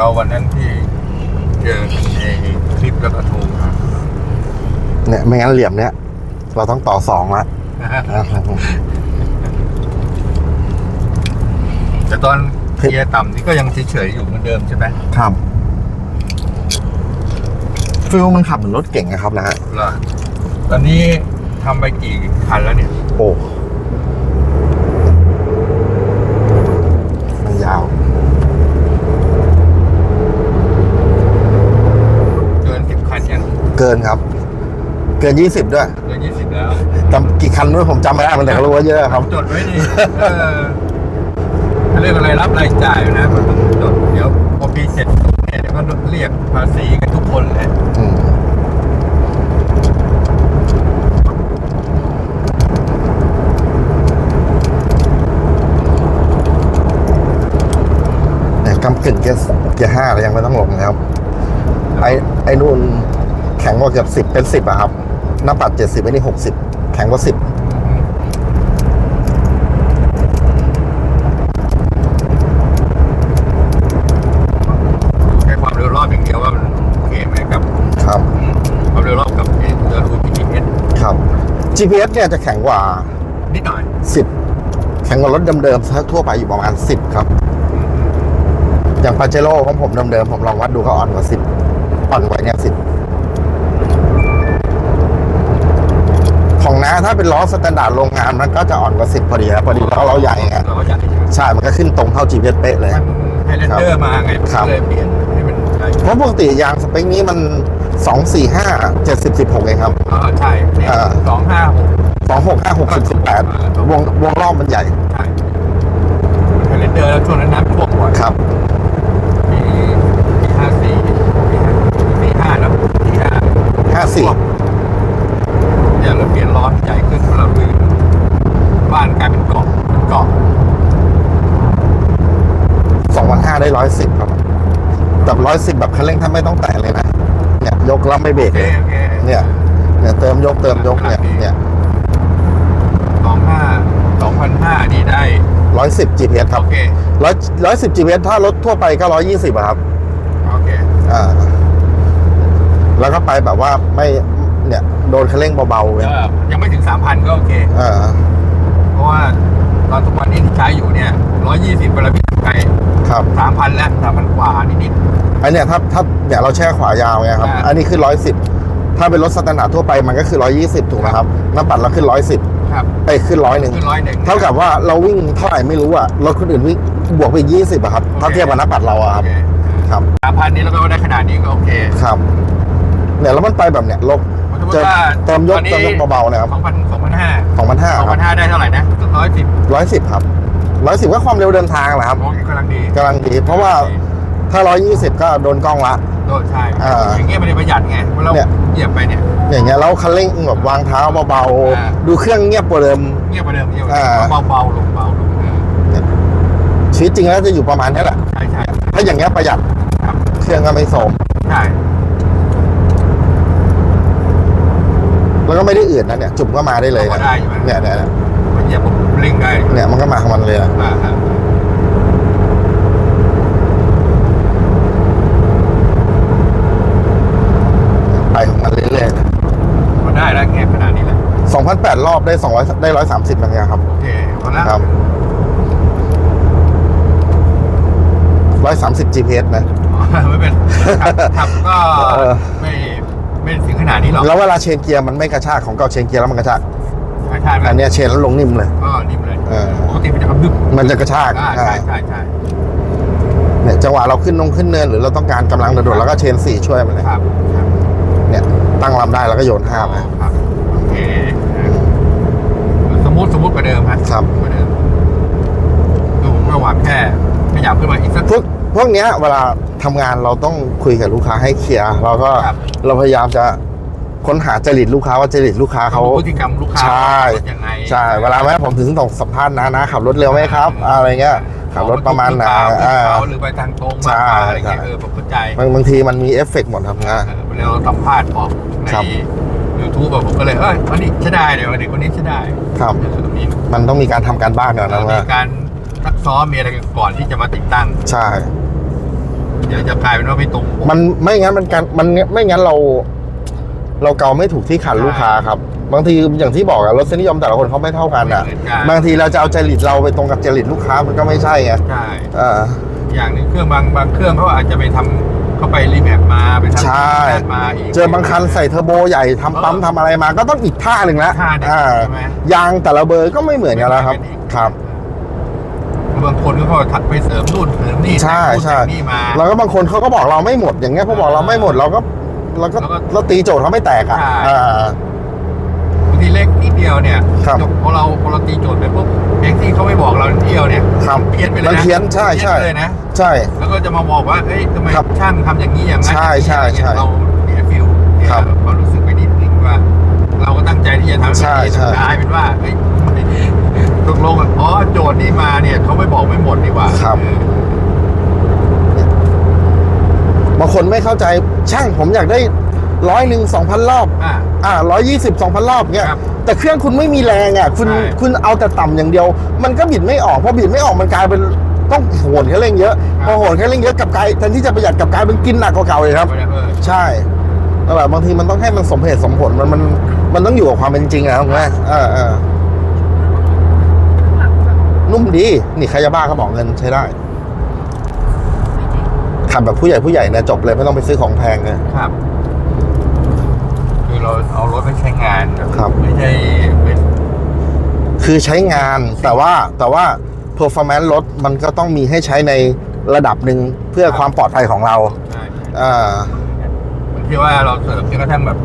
เราวันนั้นที่เจอในคลิปแล้วก็โทรมาเนี่ยไม่งั้นเหลี่ยมเนี้ยเราต้องต่อสองละนะครับแต่ตอนเกียร์ต่ำนี่ก็ยังเฉยๆอยู่เหมือนเดิมใช่ไหมครับฟิลมันขับเหมือนรถเก่งนะครับนะฮะเหรอตอนนี้ทำไปกี่คันแล้วเนี่ย โอ้มันยาว เกินสิบคันยัง เกินครับ เกินยี่สิบด้วยเกินยี่สิบแล้วจำกี่คันด้วยผมจำไม่ได้มันแต่ก็รู้ว่าเยอะครับ จดไว้ดิเออเขาเรียกอะไรรับรายจ่ายนะมันต้องจดเดี๋ยวพอปีเสร็จเนี่ยเดี๋ยวก็เรียกภาษีกันทุกคนเลยอืมเนี่ยกำกึ่งเกียร์เกียร์ห้าแล้วยังไม่ต้องลงนะครับ ไอ้ไอ้นู่น แข็งกว่าเกือบสิบเป็นสิบอะครับ หน้าปัดเจ็ดสิบไอ้นี่หกสิบแข็งกว่าสิบแค่ความเร็วรอบอย่างเดียวว่ามันโอเคไหมครับครับ ความเร็วรอบกับเรือดู GPS ครับ GPS เนี่ยจะแข็งกว่านิดหน่อย สิบแข็งกว่ารถเดิมๆทั่วไปอยู่ประมาณสิบครับ อย่างปาเจโร่ของผมเดิมๆผมลองวัดดูก็อ่อนกว่าสิบอ่อนกว่าเนี่ยสิบ ถ้าเป็นล้อสแตนดาร์ดโรงงานมันก็จะอ่อนกว่าสิบพอดีครับพอดีล้อเราใหญ่ไงเราก็ใหญ่ใช่ไหมใช่มันก็ขึ้นตรงเท่า GPS เป๊ะเลยมันไฮแลนเดอร์มาไงมันครับก็เลยเปลี่ยนให้มันใช่เพราะปกติยางสเปคนี้มันสองสี่ห้าเจ็ดสิบสิบหกเองครับอ๋อใช่เนี่ยอ่า สองห้าหกสองหกห้าหกสิบสิบแปดวงวงรอบมันใหญ่ใช่ไฮแลนเดอร์แล้วช่วงนั้นน้ำท่วมบ่อย ครับ ปีปีห้าสี่ปีห้าแล้วปีห้าห้าสี่ เนี่ยเราเปลี่ยนล้อใหญ่ขึ้นเราลุยบ้านกลายเป็นเกาะเป็นเกาะสองพันห้าได้ร้อยสิบครับแบบร้อยสิบแบบคันเร่งถ้าไม่ต้องแตะเลยนะเนี่ยยกแล้วไม่เบรโอกเคเลยโอเคเนี่ยเนี่ยเติมยกเติมยกเนี่ยเนี่ยสองห้าสองพันห้านี่ได้ร้อยสิบ GPS ครัโอบเคร้อยร้อยสิบ GPS ถ้ารถทั่วไปก็ร้อยยี่สิบครับ โอเค อ่า แล้วก็ไปแบบว่าไม่เนี่ย โดนคันเร่งเบาๆเว้ยเออยังไม่ถึงสามพันก็โอเคอ่าเพราะว่าตอนทุกวันนี้ที่ใช้อยู่เนี่ยร้อยยี่สิบเวลาพี่ไกลครับ สามพันแล้วสามพันกว่านิด อันเนี้ยถ้าถ้าเนี่ยเราแช่ขวายาวไงครับ อ่า อันนี้คือร้อยสิบถ้าเป็นรถสแตนดาร์ดทั่วไปมันก็คือร้อยี่สิบถูกไหมครับ น้ำปัดเราขึ้นร้อยสิบๆครับไปขึ้นร้อยหนึ่งคือร้อยหนึ่ง เท่ากับว่าเราวิ่งเท่าไหร่ไม่รู้อะรถคนอื่นวิ่งบวกไปยี่สิบอะครับถ้าเทียบกับน้ำปัดเราอะครับ ครับ สามพันนี้เราก็ได้ขนาดนี้ก็โอเค ครับ เนี่ยแล้วมันไปแบบเนี่ยลบส มมจะติว่าเติมยกเติมยกเบาๆนะครับสองพันสองพันห้าสองพันห้าสองครัพับนห้าได้เท่าไหร่นะร้อยสิบร้อยสิบครับร้อยสิบก็ความเร็วเดินทางแหละครับโอเคกำลังดีกำลังดี เพราะว่าถ้าร้อยยี่สิบก็โดนกล้องละโดนใช่อ่าอย่างเงี้ยมันจะประหยัดไงเมื่อเราเนี่ยเหยียบไปเนี่ยอย่างเงี้ยแล้วคันเร่งแบบวางเท้าเบาอ่าๆดูเครื่องเงียบกว่าเดิมเงียบกว่าเดิมเงียบกว่าอ่าเดิมเบาๆลงเบาลงเออชีวิตจริงแล้วจะอยู่ประมาณนี้แหละใช่ใช่ถ้าอย่างเงี้ยประหยัดครับเครื่องก็ไม่โสมใช่ แล้วก็ไม่ได้อื่นนะเนี่ย จุ่มก็มาได้เลยก็นะได้ใช่ไหมเนี่ยเนี่ยเนี่ยมันเหยียบปุ๊บเร่งได้เนี่ยมันก็มาของมันเลยอะอ่าครับไปของมันเรื่อยมันได้แล้วแค่ขนาดนี้แหละๆ2,008รอบได้200ได้130นะเนี่ยครับ โอเคพอละครับ130 GPS นะอ๋อไม่เป็นขับขับก็เออไม่ ไม่ถึงขนาดนี้หรอกแล้วเวลาเชนเกียร์มันไม่กระชากของเก่าเชนเกียร์แล้วมันกระชากใช่ใช่ไหมอันเนี้ยเชนแล้วลงนิ่มเลยก็นิ่มเลยเออปกติมันจะกระดึบมันจะกระชากอ่าใช่ใช่ใช่เนี่ยจังหวะเราขึ้นนงขึ้นเนินหรือเราต้องการกำลังโดดๆแล้วก็เชนสี่ช่วยมันเลยครับครับเนี่ยตั้งลำได้แล้วก็โยนห้าไปครับโอเคสมมติสมมติกว่าเดิมครับครับกว่าเดิมดูเมื่อวานแค่ขยับขึ้นมาอีกสัก พวกพวกเนี้ยเวลาทำงานเราต้องคุยกับลูกค้าให้เคลียร์เราก็ครับ เราพยายามจะค้นหาจริตลูกค้าว่าจริตลูกค้าเขาพฤติกรรมลูกค้าใช่รถยังไง ใช่เวลาแม่ผมถึงต้องสัมภาษณ์นะนะขับรถเร็วไหมครับอะไรเงี้ยขับรถประมาณไหนเปล่อ่าเขาหรือไปทางตรงใช่มากกว่าอะไรเงี้ยใช่ เออผมเข้าใจบางบางทีมันมีเอฟเฟกต์หมดครับนะ เออเวลาเราสัมภาษณ์บอกในครับ ยูทูบผมก็เลยเอ้ยวันนี้ใช้ได้เดี๋ยวเด็กคนนี้ใช้ได้ครับ เออมีมันต้องมีการทำการบ้านก่อนนะมีว่า การ ซักซ้อมมีอะไรกันก่อนที่จะมาติดตั้ง ใช่ เดี๋ยวจะกลายเป็นว่าไม่ตรงปก มันไม่งั้นมันการมันไม่งั้นเรา เราเกาไม่ถูกที่ขันใช่ลูกค้าครับ บางทีอย่างที่บอกอะรสนิยมแต่ละคนเขาไม่เท่ากันอะไม่เหมือนกัน บางทีเราจะเอาจริตเราไปตรงกับจริตลูกค้ามันก็ไม่ใช่ไงใช่อ่าอย่างหนึ่งเครื่องบางบางเครื่องเขาอาจจะไปทำเขาไปรีแมปมาไปทำใช่นั่นมาอีก เจอบางคันใส่เทอร์โบใหญ่ทำปั๊มเออทำอะไรมา ก็ต้องอีกท่าหนึ่งแล้วท่าหนึ่งอ่าใช่ไหมยางแต่ละเบอร์ก็ไม่เหมือนกันแล้วครับ ไม่เหมือนกันอีก ครับ บางคนก็ถัดไปเสริมนู่นเสริมนี่ใช่แต่งนู่นใช่แต่งนี่มาแล้วก็บางคนเขาก็บอกเราไม่หมดอย่างเงี้ยพอบอกเราไม่หมดเราก็เราก็แล้วก็เราตีโจทย์เขาไม่แตกอะใช่อ่าบางทีเล็กนิดเดียวเนี่ยครับพอเราพอเราตีโจทย์ไปปุ๊บเองที่เขาไม่บอกเรานิดเดียวเนี่ยครับเพี้ยนไปเลยมันนะเพี้ยนใช่ใช่เพี้ยนเลยนะใช่ แล้วก็จะมาบอกว่าเอ้ยทำไมครับช่างทำอย่างนี้อย่างนั้นใช่ใช่ใช่เราเสียฟิลเสียครับความรู้สึกไปนิดนึงว่า เราก็ตั้งใจที่จะทำใช่ใช่กลายเป็นว่าเอ้ย ตกลงอะอ๋อโจทย์นี้มาเนี่ยเขาไม่บอกไม่หมดดีกว่าครับเออบางคนไม่เข้าใจช่างผมอยากได้ร้อยหนึ่งสองพันรอบ อ่า อ่าร้อยยี่สิบสองพันรอบเงี้ย ครับแต่เครื่องคุณไม่มีแรงอะคุณใช่ คุณเอาแต่ต่ำอย่างเดียว มันก็บิดไม่ออกพอบิดไม่ออกมันกลายเป็นต้องโหนแค่เร่งเยอะพอโหนแค่เร่งเยอะกับกลายแทนที่จะประหยัดกับกลายเป็นกินหนักกว่าเก่าเลยครับ เออ ใช่แล้วแบบบางทีมันต้องให้มันสมเหตุสมผล มันมันมันต้องอยู่กับความเป็นจริงอะครับคุณแม่เออเออ นุ่มดี นี่ใครจะบ้าก็บอกเงินใช้ได้ ขับแบบผู้ใหญ่ผู้ใหญ่เนี่ยจบเลยไม่ต้องไปซื้อของแพงเลยครับ คือเราเอารถไปใช้งานครับ ไม่ใช่เป็นคือใช้งานแต่ว่าแต่ว่า performance รถมันก็ต้องมีให้ใช้ในระดับหนึ่งเพื่อความปลอดภัยของเราใช่อ่าบางทีว่าเราเสริมจนกระทั่งแบบ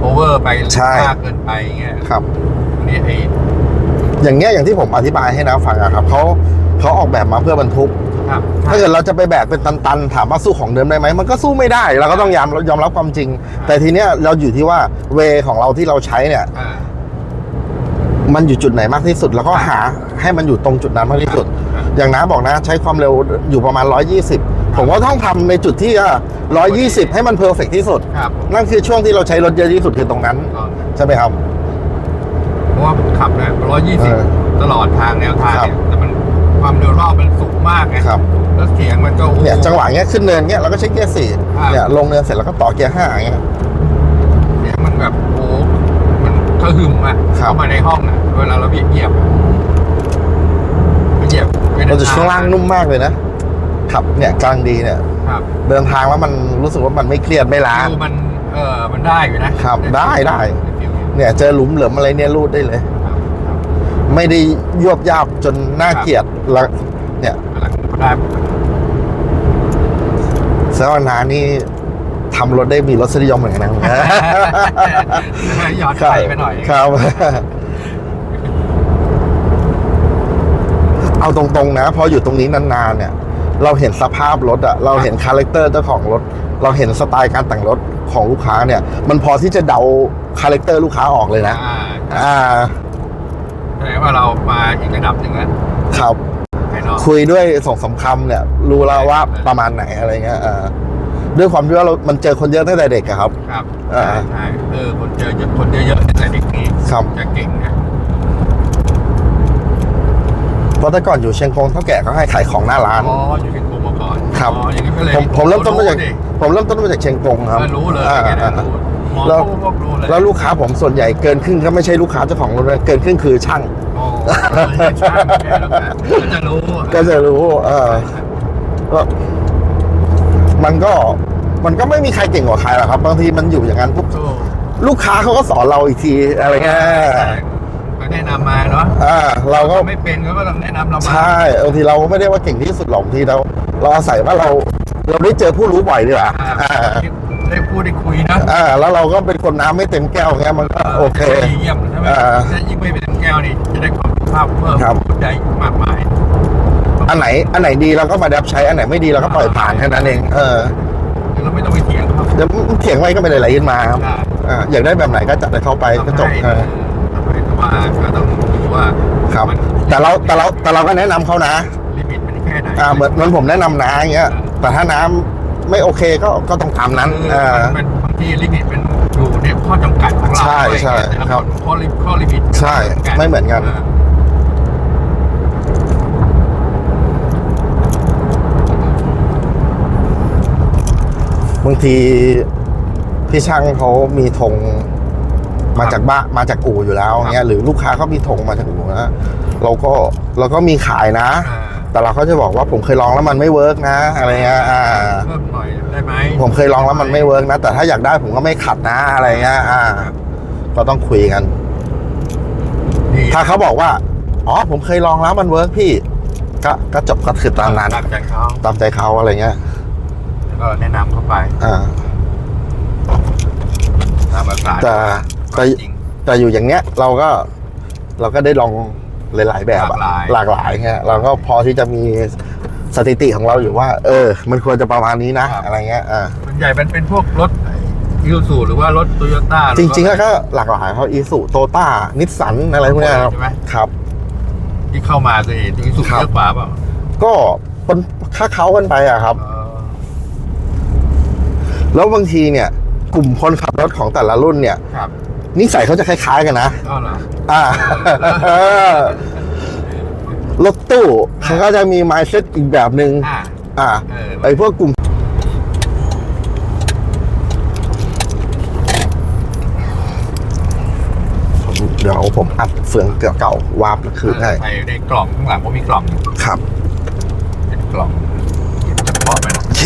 โอเวอร์ไปใช่มากเกินไปเงี้ยครับนี่ไอ้ อย่างเงี้ยอย่างที่ผมอธิบายให้นะฟังอะครับเขาเขาออกแบบมาเพื่อบรรทุก ครับถ้าเกิดเราจะไปแบกเป็นตันๆ ถามว่าสู้ของเดิมได้ไหม มันก็สู้ไม่ได้เราก็ต้องยอมยอมรับความจริง แต่ทีเนี้ยเราอยู่ที่ว่าเวของเราที่เราใช้เนี่ย อ่า มันอยู่จุดไหนมากที่สุด แล้วก็หาให้มันอยู่ตรงจุดนั้นมากที่สุดครับอย่างน้าบอกนะ ใช้ความเร็วอยู่ประมาณ 120 ผมก็ต้องทำในจุดที่อะ120 ให้มันเพอร์เฟกที่สุด ครับ นั่นคือช่วงที่เราใช้รถเยอะที่สุดคือตรงนั้นก็ใช่ไหมครับเพ ราะว่าขับเนี่ยร้อยยี่เอสิบอตลอดทางแนวทางครับเนี่ยแต่มันความเร็วรอบมันสูงมากไงครับแล้วเสียงมันก็โอ้โหเนี่ยจังหวะเงี้ยขึ้นเนินเงี้ยเราก็ใช้เกียร์สี่ครับเนี่ยลงเนินเสร็จแล้วก็ต่อเกียร์ห้าอย่างเงี้ยเสียงมันแบบโอ้โหมันกระหึ่มอะครับเข้ามาในห้องอะเวลาเราเหยียบเหยียบเหยียบไปด้เรานจะช่วงล่างนุ่มมากเลยนะขับเนี่ยกลางดีเนี่ยครับเดินทางแล้วมันรู้สึกว่ามันไม่เครียดไม่ล้าฟิลมันเออมันได้อยู่นะครับได้ได้ฟิล เนี่ยเจอหลุมเหลิมอะไรเนี่ยรูดได้เลยครับครับไม่ได้ยวบยาบจนน่าครับเกลียดแล้วเนี่ยกำลังได้เซลนานี่ทำรถได้มีรสนิยมเหมือนกันนะหยอดครัไข่บไปหน่อยครับเอาตรงๆนะพออยู่ตรงนี้นานๆเนี่ย เราเห็นสภาพรถอะเราเห็นคาแรคเตอร์เจ้าของรถ เราเห็นสไตล์การแต่งรถของลูกค้าเนี่ย มันพอที่จะเดา คาแรคเตอร์ลูกค้าออกเลยนะ อ่าอ่า แสดงว่าเรามาอีกระดับหนึ่งแล้วครับ ภายนอกคุยด้วยส่งสำคำเนี่ย รู้แล้วว่าประมาณไหนอะไรเงี้ยอ่าด้วยความที่ว่าเรา มันเจอคนเยอะตั้งแต่เด็กอะครับ ครับอ่า ใช่ใช่เออคนเจอเยอะคนเยอะๆแต่เด็กนี่ครับจะเก่งนะเพราะแต่ก่อนอยู่เชียงคงเท่าแก่ก็ให้ขายของหน้าร้าน อ๋ออยู่เป็นกลุ่มมาก่อนครับ อ๋ออย่างนี้ก็เลยผมผมเริ่มต้นมาจากดิผมเริ่มต้นมาจากเชียงกงครับก็รู้เลยอ่าแกอ่ารู้มอง แล้วปุ๊บปุ๊บรู้เลยแล้วลูกค้าผมส่วนใหญ่เกินครึ่งก็ไม่ใช่ลูกค้าเจ้าของรถนะเกินครึ่งคือช่างโอ้ใช่แกแล้วกันก็จะรู้ก็จะรู้เออก็มันก็มันก็ไม่มีใครเก่งกว่าใครหรอกครับบางทีมันอยู่อย่างนั้นปุ๊บถูกลูกค้าเขาก็สอนเราอีกทีอะไรเงี้ยก็แนะนำมาเนาะอ่า เราก็ไม่เป็นเขาก็ต้องแนะนำเรามาใช่บางทีเราไม่ได้ว่าเก่งที่สุดหรอกบางทีเรา เราอาศัยว่าเรา เราได้เจอผู้รู้บ่อยดีกว่าอ่าอ่า ได้พูดได้คุยนะอ่าแล้วเราก็เป็นคนน้ำไม่เต็มแก้วเงี้ยมันก็โอเคเยี่ยมใช่ไหมอ่าถ้ายิ่งไม่เป็นแก้วนี่จะได้ความภาพเพิ่มครับได้มากมาย อันไหน อันไหนดีเราก็มาดับใช้อันไหนไม่ดีเราก็ปล่อยผ่านแค่นั้นเอง เออเราไม่ต้องไปเถียงเขาเดี๋ยวเถียงไว้ก็ไม่ได้ไหลขึ้นมาครับใช่อ่าอยากได้แบบไหนก็จัดให้เข้าไปก็จบทำเอให้อทำให้แต่ว่าก็ต้องดูว่าครับมันแต่เราแต่เราแต่เราก็แนะนำเขานะลิมิตมันแค่ไหนอ่าเหมือนเหมือนผมแนะนำน้าอย่างเงี้ยแต่ถ้าน้ำ ไม่โอเคก็ก็ต้องตามนั้นคืออ่ามันบางทีลิมิตมันอยู่ในข้อจำกัดของเราใช่ด้วยใช่แต่ละครับข้อลิข้อลิมิตใช่ไม่เหมือนกันเบางทีพี่ช่างเขามีธงมาจากบ้านมาจากอู่อยู่แล้วเงี้ยหรือลูกค้าเขามีธงมาจากอู่นะเราก็เราก็มีขายนะ อ่า แต่เราก็จะบอกว่าผมเคยลองแล้วมันไม่เวิร์กนะ อะไรเงี้ยอ่าเพิ่มหน่อยได้ไหมผมเคยลองแล้วมันไม่เวิร์กนะ แต่ถ้าอยากได้ผมก็ไม่ขัดนะอะไรเงี้ยอ่า ก็ต้องคุยกันดีถ้าเขาบอกว่า อ๋อ ผมเคยลองแล้วมันเวิร์กพี่ ก็ก็จบก็คือตามนั้นตามใจเขาตามใจเขาอะไรเงี้ยแล้วก็แนะนำเขาไป อ่าตามภาษาแต่แต่จริงแต่อยู่อย่างเนี้ย เราก็เราก็ได้ลอง หลายๆแบบอะหลากหลาย หลากหลายเงี้ยเราก็พอที่จะมีสถิติของเราอยู่ว่า เออ มันควรจะประมาณนี้นะ อะไรเงี้ยอ่า ส่วนใหญ่มันเป็นพวกรถอิซูซูหรือว่ารถโตโยต้า จริงๆแล้วก็หลากหลายเขาอีสุโตต้านิสสันอะไรพวกเนี้ยครับใช่ไหม ครับ ที่เข้ามาสิที่อิซูซูครับ เยอะกว่าเปล่าก็เป็นค่าเขากันไปอะครับ เออแล้วบางทีเนี่ย กลุ่มคนขับรถของแต่ละรุ่นเนี่ย ครับ นิสัยเขาจะคล้าย ๆ กันนะก็เหรออ่า รถตู้เขาก็จะมี mindset อีกแบบหนึง่งอ่า อ่าเออ ไอ้พวกกลุ่ม เดี๋ยวผมอัดเฟืองเก่าๆวาบแล้วคืนให้ใส่ในกล่องข้างหลังก็มีกล่องอยู่ครับ เป็นกล่องเฉพาะไปนะ โอเค